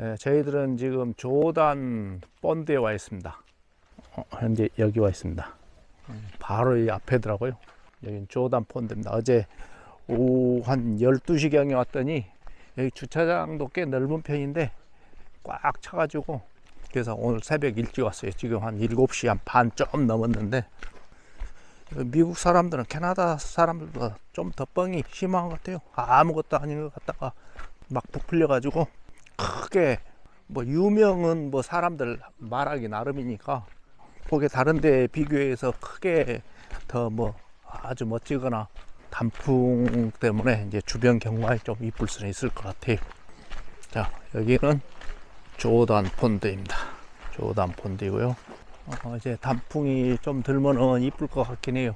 예, 저희들은 지금 조단 본드에 와 있습니다. 어, 현재 여기 와 있습니다. 음, 바로 이 앞에더라고요. 여긴 조단 폰드입니다. 어제 오후 한 12시경에 왔더니 여기 주차장도 꽤 넓은 편인데 꽉 차가지고 그래서 오늘 새벽 일찍 왔어요. 지금 한 7시 한 반 좀 넘었는데 미국 사람들은 캐나다 사람들보다 좀 더 뻥이 심한 것 같아요. 아무것도 아닌 것 같다가 막 부풀려 가지고 크게 뭐 유명은 뭐 사람들 말하기 나름이니까 그게 다른 데 비교해서 크게 더 뭐 아주 멋지거나 단풍 때문에 이제 주변 경관이 좀 이쁠 수는 있을 것 같아요. 자, 여기는 조단 폰드입니다. 조단 폰드이고요. 어, 이제 단풍이 좀 들면은 이쁠 것 같긴 해요.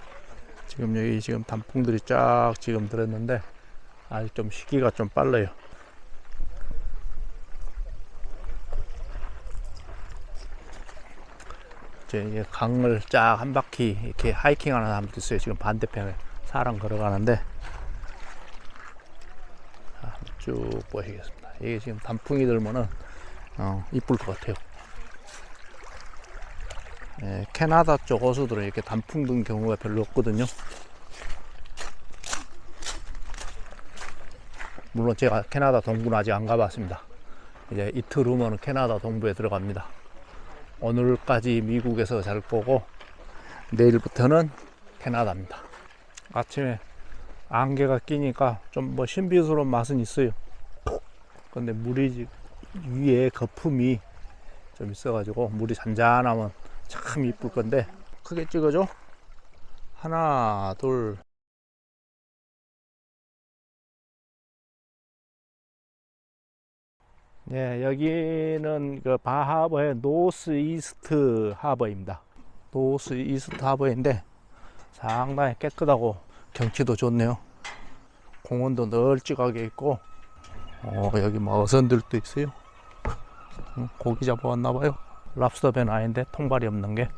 지금 여기 지금 단풍들이 쫙 지금 들었는데 아직 좀 시기가 좀 빨라요. 이제 강을 쫙 한 바퀴 이렇게 하이킹 하는 사람도 있어요. 지금 반대편에 사람 걸어가는데 쭉 보시겠습니다. 이게 지금 단풍이 들면은 어, 이쁠 것 같아요. 예, 캐나다 쪽 호수들은 이렇게 단풍 든 경우가 별로 없거든요. 물론 제가 캐나다 동부는 아직 안 가봤습니다. 이제 이틀 후면 캐나다 동부에 들어갑니다. 오늘까지 미국에서 잘 보고 내일부터는 캐나다입니다. 아침에 안개가 끼니까 좀 뭐 신비스러운 맛은 있어요. 근데 물이 지- 위에 거품이 좀 있어가지고 물이 잔잔하면 참 이쁠 건데 크게 찍어줘. 하나, 둘. 네, 여기는 그 바하버의 노스 이스트 하버입니다. 노스 이스트 하버인데 상당히 깨끗하고 경치도 좋네요. 공원도 널찍하게 있고 어, 여기 뭐 어선들도 있어요. 음, 고기 잡아왔나 봐요. 랍스터 밴 아닌데 통발이 없는 게.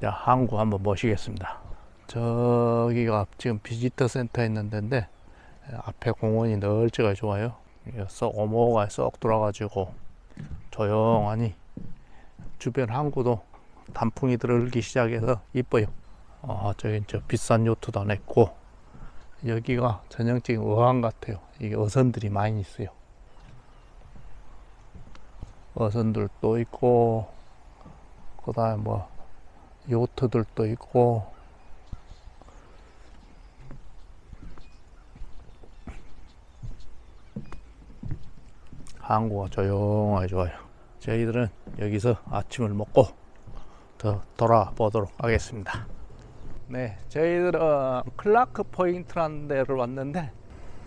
자, 항구 한번 모시겠습니다. 저기가 지금 비지터 센터 있는 데인데 앞에 공원이 널찍하게 좋아요. 이게 쏙 오모가 쏙 돌아가지고 조용하니 주변 항구도 단풍이 들어오기 시작해서 이뻐요. 아, 저기 저 비싼 요트도 안 했고 여기가 전형적인 어항 같아요. 이게 어선들이 많이 있어요. 어선들도 있고 그다음에 뭐 요트들도 있고 항구가 조용하게 좋아요. 저희들은 여기서 아침을 먹고 더 돌아보도록 하겠습니다. 네, 저희들은 클라크 포인트라는 데를 왔는데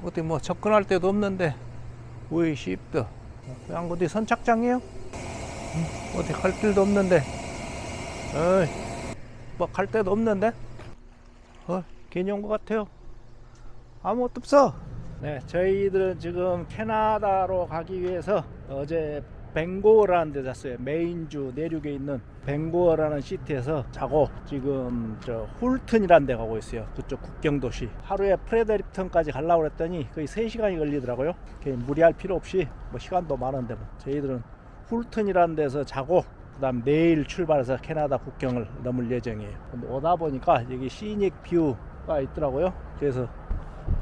어디 뭐 접근할 데도 없는데 왜 쉽더 그냥 어디 선착장이에요? 음, 어디 갈 길도 없는데 어이 뭐갈 데도 없는데 어온것 같아요 아무것도 없어 네 저희들은 지금 캐나다로 가기 위해서 어제 벤고어라는 데 잤어요. 메인주 내륙에 있는 벤고어라는 시티에서 자고 지금 저 훌튼이라는 데 가고 있어요. 그쪽 국경 도시. 하루에 프레데립턴까지 가려고 그랬더니 거의 3시간이 걸리더라고요. 무리할 필요 없이 뭐 시간도 많은데 뭐. 저희들은 훌튼이라는 데서 자고 그다음 내일 출발해서 캐나다 국경을 넘을 예정이에요. 오다 보니까 여기 시닉 뷰가 있더라고요. 그래서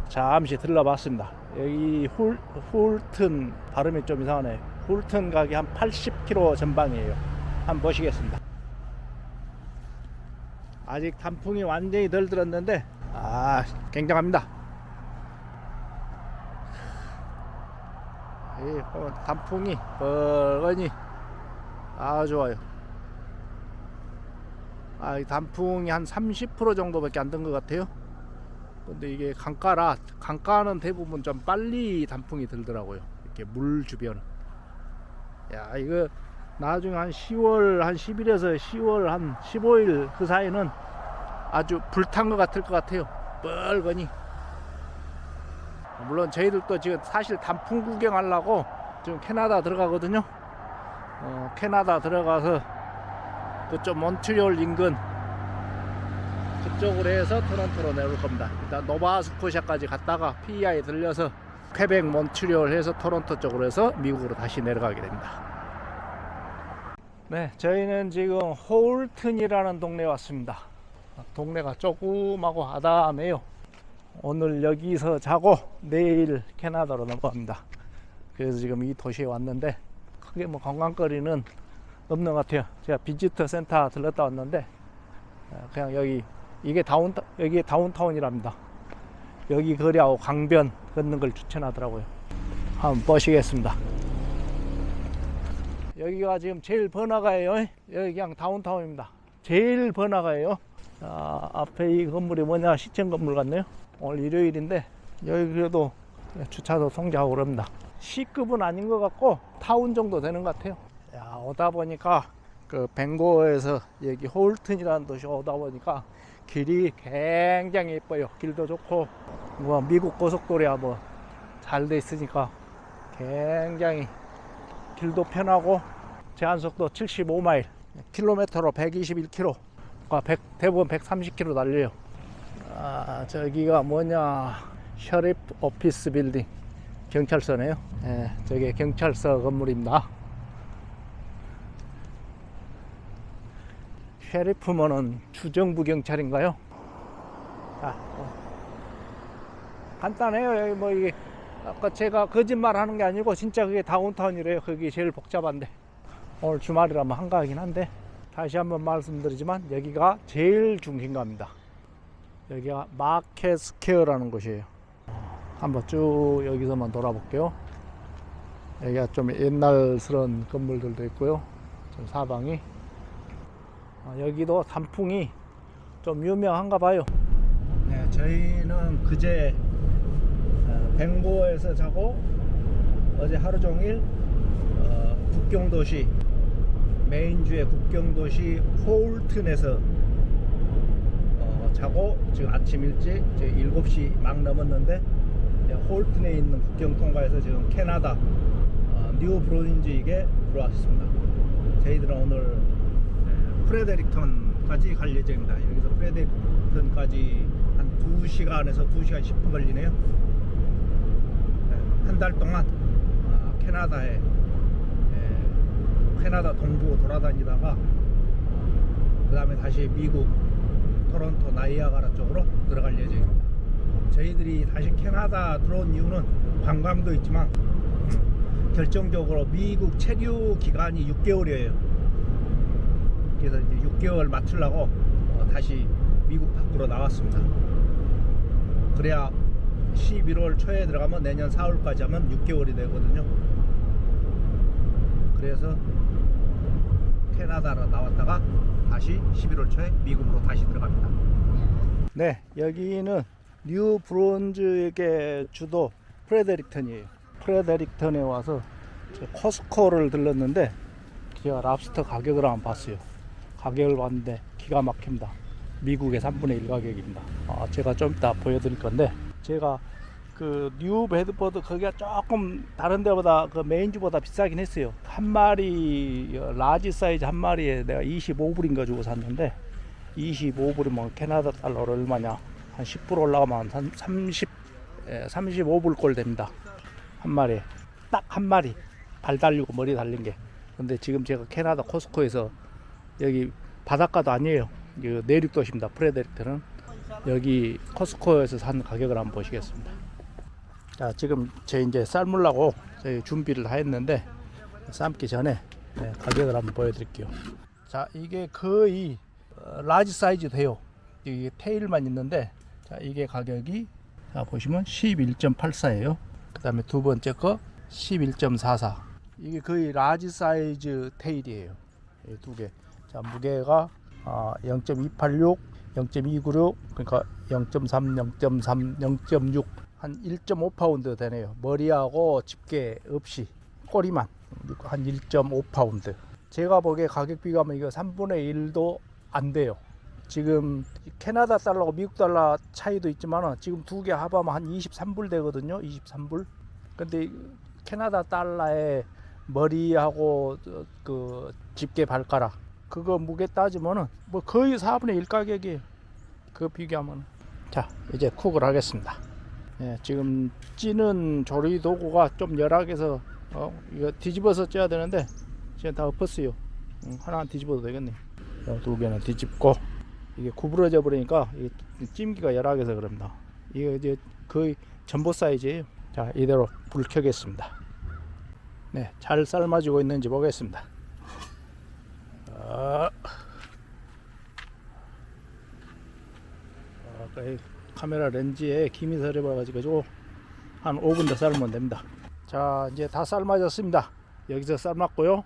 잠시 들러봤습니다. 여기 훌, 훌튼 발음이 좀 이상하네. 훌튼 가기 한 80km 전방이에요. 한번 보시겠습니다. 아직 단풍이 완전히 덜 들었는데 아 굉장합니다. 이 보면 단풍이 뻘건이 아 좋아요. 아, 이 단풍이 한 30% 정도밖에 안 든 것 같아요. 근데 이게 강가라 강가는 대부분 좀 빨리 단풍이 들더라고요. 이렇게 물 주변. 야 이거 나중에 한 10월 한 10일에서 10월 한 15일 그 사이는 아주 불탄 것 같을 것 같아요. 뻘거니. 물론 저희들도 지금 사실 단풍 구경하려고 지금 캐나다 들어가거든요. 어, 캐나다 들어가서 그쪽 몬트리올 인근 그쪽으로 해서 토론토로 내올 겁니다. 일단 노바스코샤까지 갔다가 PEI 들려서 퀘벡 몬트리올 해서 토론토 쪽으로 해서 미국으로 다시 내려가게 됩니다. 네, 저희는 지금 홀튼이라는 동네에 왔습니다. 동네가 조그마고 아담해요. 오늘 여기서 자고 내일 캐나다로 넘어갑니다. 그래서 지금 이 도시에 왔는데 크게 뭐 관광거리는 없는 것 같아요. 제가 비지터 센터 들렀다 왔는데 어, 그냥 여기 이게 다운타 여기 다운타운이랍니다. 여기 거리하고 강변 걷는 걸 추천하더라고요. 한번 보시겠습니다. 여기가 지금 제일 번화가예요. 여기 그냥 다운타운입니다. 제일 번화가예요. 아, 앞에 이 건물이 뭐냐 시청 건물 같네요. 오늘 일요일인데 여기 그래도 주차도 통제하고 그럽니다. C급은 아닌 것 같고 타운 정도 되는 것 같아요. 야, 오다 보니까 그 벵고에서 여기 홀튼이라는 도시 오다 보니까 길이 굉장히 예뻐요. 길도 좋고 뭐 미국 고속도로야 뭐 잘 돼 있으니까 굉장히 길도 편하고 제한 속도 75마일, 킬로미터로 121km, 그러니까 100, 대부분 130km 달려요. 아, 저기가 뭐냐, 셔리프 오피스 빌딩 경찰서네요. 예, 저게 경찰서 건물입니다. 셰리프면은 주정부 경찰인가요? 아, 어. 간단해요. 여기 뭐 이게 아까 제가 거짓말 하는 게 아니고 진짜 그게 다운타운이래요. 거기 제일 복잡한데 오늘 주말이라면 한가하긴 한데 다시 한번 말씀드리지만 여기가 제일 중심가입니다. 여기가 마켓 스퀘어라는 곳이에요. 한번 쭉 여기서만 돌아볼게요. 여기가 좀 옛날스러운 건물들도 있고요. 좀 사방이 아, 여기도 단풍이 좀 유명한가 봐요. 네, 저희는 그제 어, 벵고에서 자고 어제 하루 종일 어, 국경도시 메인주의 국경도시 홀튼에서 어, 자고 지금 아침 일찍 이제 7시 막 넘었는데 이제 홀튼에 있는 국경 통과해서 지금 캐나다 어, 뉴 브로인즈익에 들어왔습니다. 저희들은 오늘 네, 프레데릭턴까지 갈 예정입니다. 여기서 프레데릭턴까지 한 2시간에서 2시간 10분 걸리네요. 한 달 동안 아, 캐나다에 에, 캐나다 동부 돌아다니다가 그 다음에 다시 미국 토론토 나이아가라 쪽으로 들어갈 예정입니다. 저희들이 다시 캐나다 들어온 이유는 관광도 있지만 음, 결정적으로 미국 체류 기간이 6개월이에요. 그래서 이제 6개월 맞추려고 어, 다시 미국 밖으로 나왔습니다. 그래야 11월 초에 들어가면 내년 4월까지 하면 6개월이 되거든요. 그래서 캐나다로 나왔다가 다시 11월 초에 미국으로 다시 들어갑니다. 네, 여기는 뉴 브론즈의 주도 프레데릭턴이에요. 프레데릭턴에 와서 저 코스코를 들렀는데 제가 랍스터 가격을 한번 봤어요. 가격을 봤는데 기가 막힙니다. 미국의 3분의 1 가격입니다. 아, 제가 좀 이따 보여드릴 건데 제가 그 뉴 베드퍼드 거기가 조금 다른 데보다 그 메인주보다 비싸긴 했어요. 한 마리 어, 라지 사이즈 한 마리에 내가 25불인가 주고 샀는데 25불이면 캐나다 달러로 얼마냐? 한 10% 올라가면 한 30, 35불 꼴 됩니다. 한 마리에 딱한 마리 발 달리고 머리 달린 게. 근데 지금 제가 캐나다 코스코에서 여기 바닷가도 아니에요. 그 내륙 도시입니다. 프레데릭트는 여기 코스코에서 산 가격을 한번 보시겠습니다. 자, 지금 제 이제 삶으려고 저희 준비를 다 했는데 삶기 전에 네, 가격을 한번 보여드릴게요. 자, 이게 거의 어, 라지 사이즈 돼요. 이게 테일만 있는데 자, 이게 가격이 자, 보시면 11.84예요. 그다음에 두 번째 거 11.44. 이게 거의 라지 사이즈 테일이에요. 이두 개. 자, 무게가 아, 0.286, 0.296, 그러니까 0.3, 0.3, 0.6, 한 1.5파운드 되네요. 머리하고 집게 없이 꼬리만 한 1.5파운드. 제가 보기에 가격 비교하면 이거 3분의 1도 안 돼요. 지금 캐나다 달러고 미국 달러 차이도 있지만 지금 두 개 합하면 한 23불 되거든요. 23불. 근데 캐나다 달러에 머리하고 저- 그 집게 발가락 그거 무게 따지면은 뭐 거의 4분의 1 가격이에요. 그거 비교하면 자 이제 쿡을 하겠습니다. 예, 지금 찌는 조리 도구가 좀 열악해서 어, 이거 뒤집어서 쪄야 되는데 지금 다 엎었어요. 음, 하나 뒤집어도 되겠네. 어, 두 개는 뒤집고 이게 구부러져 버리니까 찜기가 열악해서 그럽니다. 이거 이제 거의 전보 사이즈예요. 자 이대로 불 켜겠습니다. 네, 잘 삶아지고 있는지 보겠습니다. 아, 아까 이 카메라 렌즈에 김이 서려봐가지고 한 5분 더 삶으면 됩니다. 자 이제 다 삶아졌습니다. 여기서 삶았고요.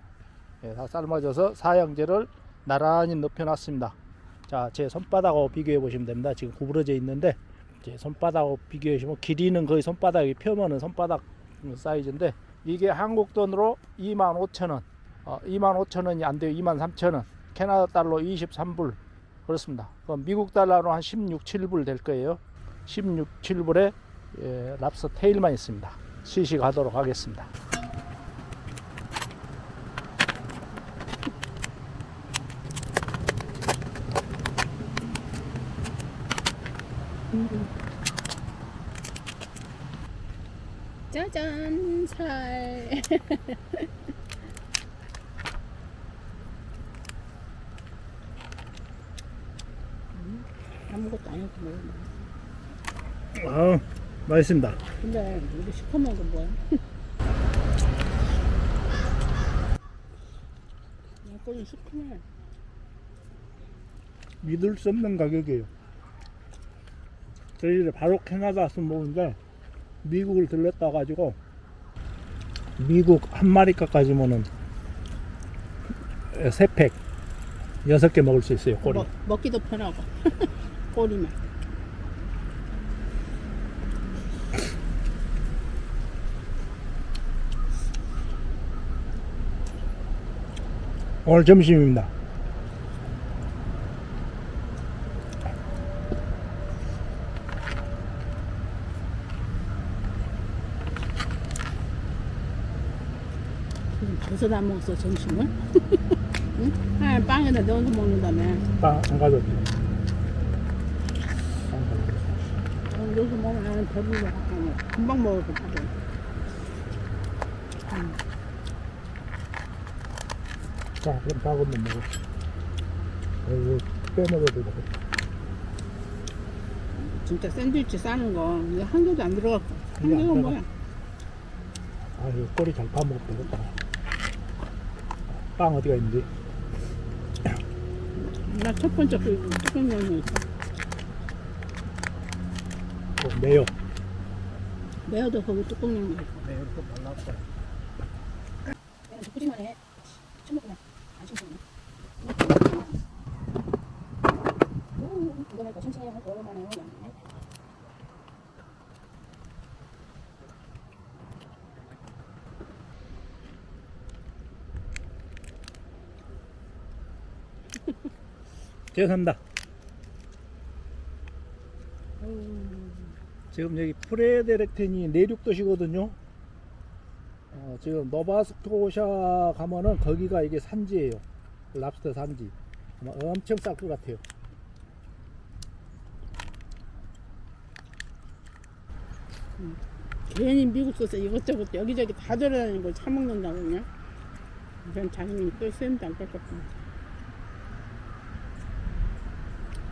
예, 다 삶아져서 사양제를 나란히 높여놨습니다. 자, 제 손바닥하고 비교해 보시면 됩니다. 지금 구부러져 있는데 제 손바닥하고 비교해 보시면 길이는 거의 손바닥이 펴면은 손바닥 사이즈인데 이게 한국 돈으로 25,000원, 어, 25,000원이 안 돼요. 23,000원. 캐나다 달러 23불 그렇습니다. 그럼 미국 달러로 한 16, 7불 될 거예요. 16, 7불에 예, 랍스터 테일만 있습니다. 시식하도록 하겠습니다. 짜잔 살 음, 아무것도 안 해도 먹어 아, 맛있습니다. 근데 우리 시커먼 건 뭐야? 약간 시커매 믿을 수 없는 가격이에요. 저희들 바로 캐나다 와서 먹는데 미국을 들렸다 가지고 미국 한 마리 깎아주면은 세 팩, 여섯 개 먹을 수 있어요. 꼬리. 먹, 먹기도 편하고 꼬리만 오늘 점심입니다. 벌써 다 먹었어 점심을? 응? 아, 빵에다 넣어서 먹는다며 빵안 가졌지. 어, 여기서 먹으면 아까워. 금방 먹을 것 같아 자, 그럼 작은만 먹어. 이거 빼먹어도 되고. 진짜 샌드위치 싸는 거 이거 한 개도 안 들어갔고 한 이게 안 개가 들어가? 뭐야 아, 이거 꼬리 잘 파먹어도 되겠다. 빵 어디가 있는지. 나 첫 번째 그 있어 어, 매요. 매워도 거기 뚜껑 열면 있어 매요 또 발랐어. 해 처먹구나 하고 오랜만에 죄송합니다. 지금 여기 프레데렉텐이 내륙 도시거든요. 어, 지금 노바스코샤 가면은 거기가 이게 산지예요. 랍스터 산지. 엄청 쌀 것 같아요. 괜히 미국 소스 이것저것 여기저기 다 돌아다니는 걸 사먹는다고 그냥 그냥 자기는 또 쌤도 안 깎았고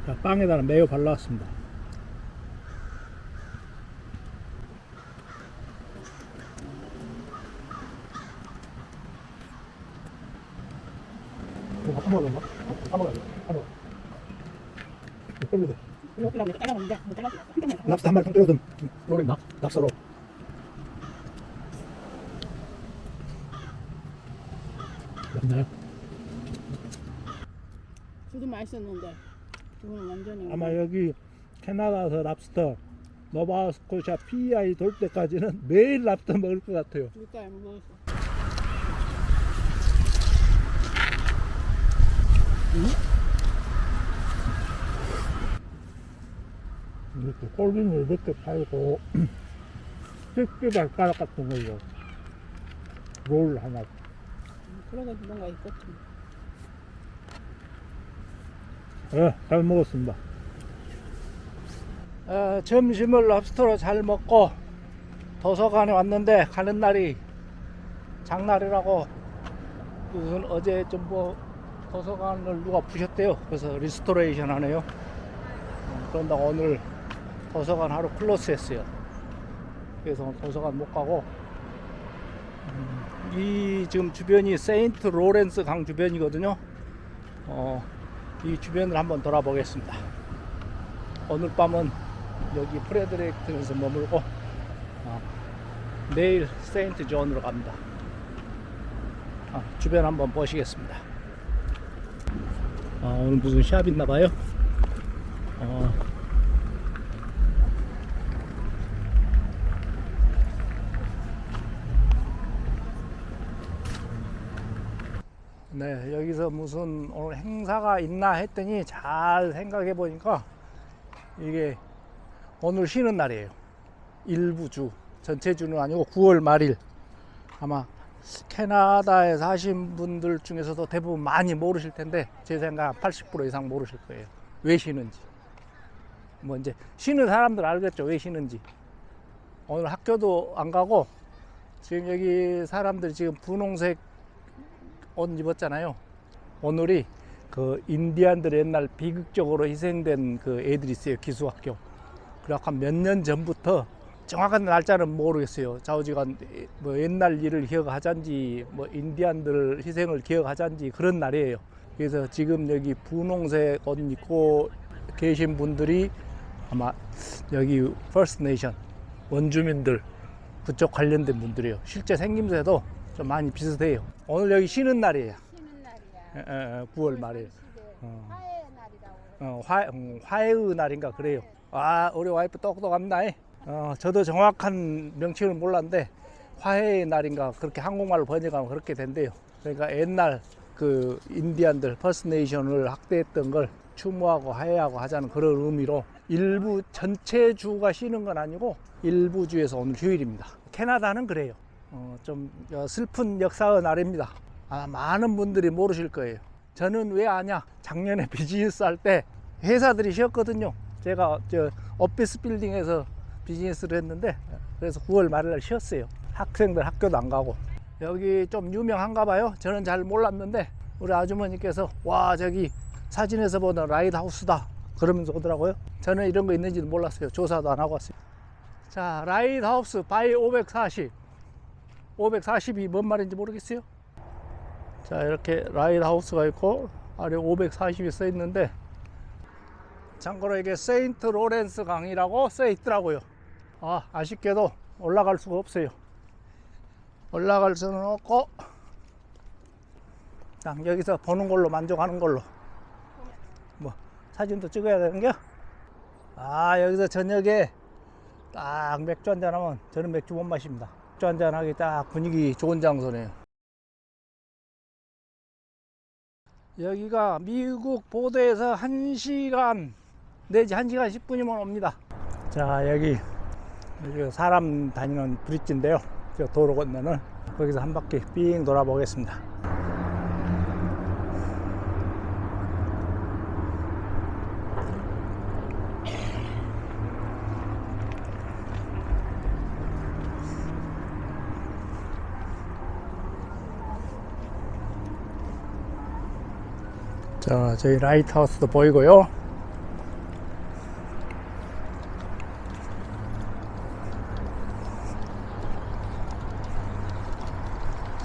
자, 빵에다가 매요 발라왔습니다. 이거 한 번만 한 번만 한 번. 빼면 돼. 이거 내가 잘라먹는데 못 잘랐어 랍스터 한 마리 통 때려도 모르겠나? 랍스터로. 맞나요? 두도 맛있었는데 두는 완전히 아마 여기 캐나다에서 랍스터 노바스코샤 PEI 돌 때까지는 매일 랍스터 먹을 것 같아요. 물가에 먹었어 이렇게 꼴비를 이렇게 팔고 집게 발가락 같은 거 이거 롤 하나 그러고 뭔가 있겠지 예, 잘 먹었습니다 어, 점심을 럽스터로 잘 먹고 도서관에 왔는데 가는 날이 장날이라고 무슨 어제 좀 뭐 도서관을 누가 부셨대요. 그래서 리스토레이션 하네요. 어, 그런다고 오늘 도서관 하루 클로스 했어요. 그래서 도서관 못 가고 음, 이 지금 주변이 세인트 로렌스 강 주변이거든요. 어, 이 주변을 한번 돌아보겠습니다. 오늘 밤은 여기 프레드릭튼에서 머물고 어, 내일 세인트 존으로 갑니다. 아, 주변 한번 보시겠습니다. 아, 오늘 무슨 샵 있나 봐요. 어, 네, 여기서 무슨 오늘 행사가 있나 했더니 잘 생각해 보니까 이게 오늘 쉬는 날이에요. 일부 주, 전체 주는 아니고 9월 말일. 아마 캐나다에 사신 분들 중에서도 대부분 많이 모르실 텐데 제 생각 80% 이상 모르실 거예요. 왜 쉬는지. 뭐 이제 쉬는 사람들 알겠죠. 왜 쉬는지. 오늘 학교도 안 가고 지금 여기 사람들이 지금 분홍색 옷 입었잖아요. 오늘이 그 인디안들 옛날 비극적으로 희생된 그 애들이 있어요. 기수학교. 그래갖고 한몇년 전부터 정확한 날짜는 모르겠어요. 좌우지간 뭐 옛날 일을 기억하잔지 뭐 인디안들 희생을 기억하잔지 그런 날이에요. 그래서 지금 여기 분홍색 옷 입고 계신 분들이 아마 여기 퍼스트 네이션 원주민들 그쪽 관련된 분들이에요. 실제 생김새도 좀 많이 비슷해요. 오늘 여기 쉬는 날이에요. 쉬는 날이야. 에, 에, 에, 9월 말일. 시대 어. 화해의 날이라고. 어, 화, 음, 화해의 날인가 그래요. 아, 우리 와이프 똑똑합니다. 어, 저도 정확한 명칭을 몰랐는데 화해의 날인가 그렇게 한국말로 번역하면 그렇게 된대요. 그러니까 옛날 그 인디안들 퍼스네이션을 학대했던 걸 추모하고 화해하고 하자는 그런 의미로 일부 전체 주가 쉬는 건 아니고 일부 주에서 오늘 휴일입니다. 캐나다는 그래요. 어, 좀 어, 슬픈 역사의 날입니다. 아, 많은 분들이 모르실 거예요. 저는 왜 아냐? 작년에 비즈니스 할 때 회사들이 쉬었거든요. 제가 저 오피스 빌딩에서 비즈니스를 했는데 그래서 9월 말일 날 쉬었어요. 학생들 학교도 안 가고 여기 좀 유명한가 봐요. 저는 잘 몰랐는데 우리 아주머니께서 와 저기 사진에서 보던 라이드 하우스다 그러면서 오더라고요. 저는 이런 거 있는지도 몰랐어요. 조사도 안 하고 왔어요. 자 라이드 하우스 바이 540 540이 뭔 말인지 모르겠어요. 자 이렇게 라이드 하우스가 있고 아래 540이 써 있는데 참고로 이게 세인트 로렌스 강이라고 써 있더라고요. 아 아쉽게도 올라갈 수가 없어요. 올라갈 수는 없고 그냥 여기서 보는 걸로 만족하는 걸로 뭐 사진도 찍어야 되는겨? 아 여기서 저녁에 딱 맥주 한잔 하면 저는 맥주 못 마십니다. 맥주 한잔 하기 딱 분위기 좋은 장소네요. 여기가 미국 보도에서 1시간 내지 1시간 10분이면 옵니다. 자, 여기, 사람 다니는 브릿지인데요. 저 도로 건너는 거기서 한 바퀴 삥 돌아보겠습니다. 자, 저희 라이트하우스도 보이고요.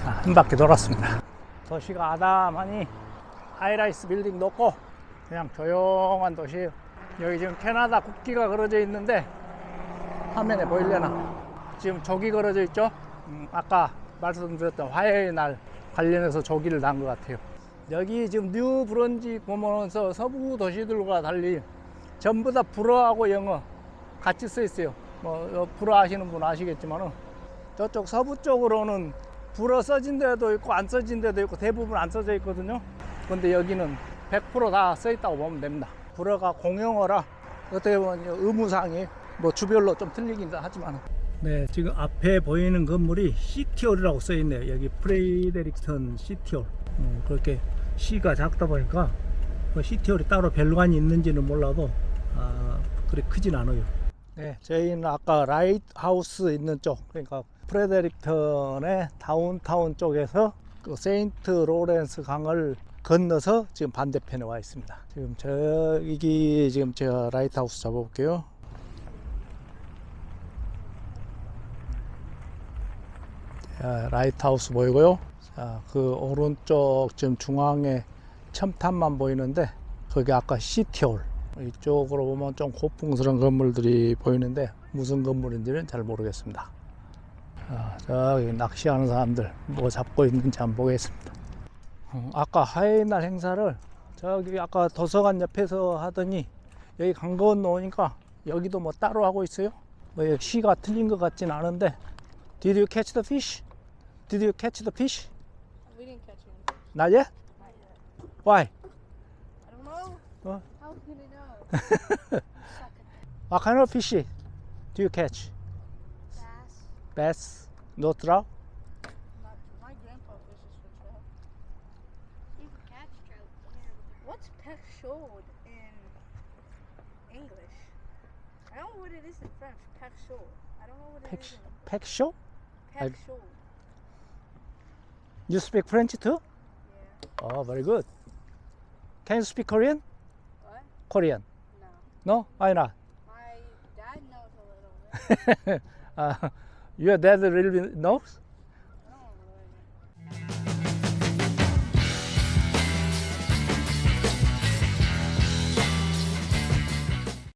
자, 한 바퀴 돌았습니다. 도시가 아담하니 하이라이스 빌딩도 없고 그냥 조용한 도시예요. 여기 지금 캐나다 국기가 그려져 있는데 화면에 보이려나? 지금 조기 그려져 있죠? 음, 아까 말씀드렸던 화요일 날 관련해서 조기를 난 것 같아요. 여기 지금 뉴 브런지 보면서 서부 도시들과 달리 전부 다 불어하고 영어 같이 써 있어요. 뭐 어, 불어 아시는 분 아시겠지만은 저쪽 서부 쪽으로는 불어 써진 데도 있고 안 써진 데도 있고 대부분 안 써져 있거든요. 근데 여기는 100%다 써 있다고 보면 됩니다. 불어가 공용어라 어떻게 보면 의무상이 뭐 주별로 좀 틀리긴 하지만 네 지금 앞에 보이는 건물이 시티홀이라고 써 있네요 여기 프레이데릭턴 시티홀 음, 그렇게 시가 작다 보니까 그 시티홀이 따로 별관이 있는지는 몰라도 아, 그래 크진 않아요 네, 저희는 아까 라이트하우스 있는 쪽, 그러니까 프레데릭턴의 다운타운 쪽에서 그 세인트 로렌스 강을 건너서 지금 반대편에 와 있습니다. 지금 저기 지금 제가 라이트하우스 잡아볼게요. 자, 라이트하우스 보이고요. 자, 그 오른쪽 지금 중앙에 첨탑만 보이는데 거기 아까 시티홀 이쪽으로 보면 좀 고풍스러운 건물들이 보이는데 무슨 건물인지는 잘 모르겠습니다. 자, 저기 낚시하는 사람들 뭐 잡고 있는지 한번 보겠습니다. 어, 아까 하이날 행사를 저기 아까 도서관 옆에서 하더니 여기 강 건너오니까 여기도 뭐 따로 하고 있어요. 뭐 시가 틀린 것 같진 않은데 Did you catch the fish? Did you catch the fish? Not yet? Not yet. Why? I don't know. What? How can I know? What kind of fish do you catch? Bass. Bass? No trout? Not my grandpa fishes for trout. You can catch trout here. What's peck showed in English? I don't know what it is in French. Peck showed. I don't know what it Peck, is. in peck show? Peck I- showed. You speak French too? Oh, very good. Can you speak Korean? What? Korean? No. No? Why not? My dad knows a little bit. uh, your dad really knows? I don't really.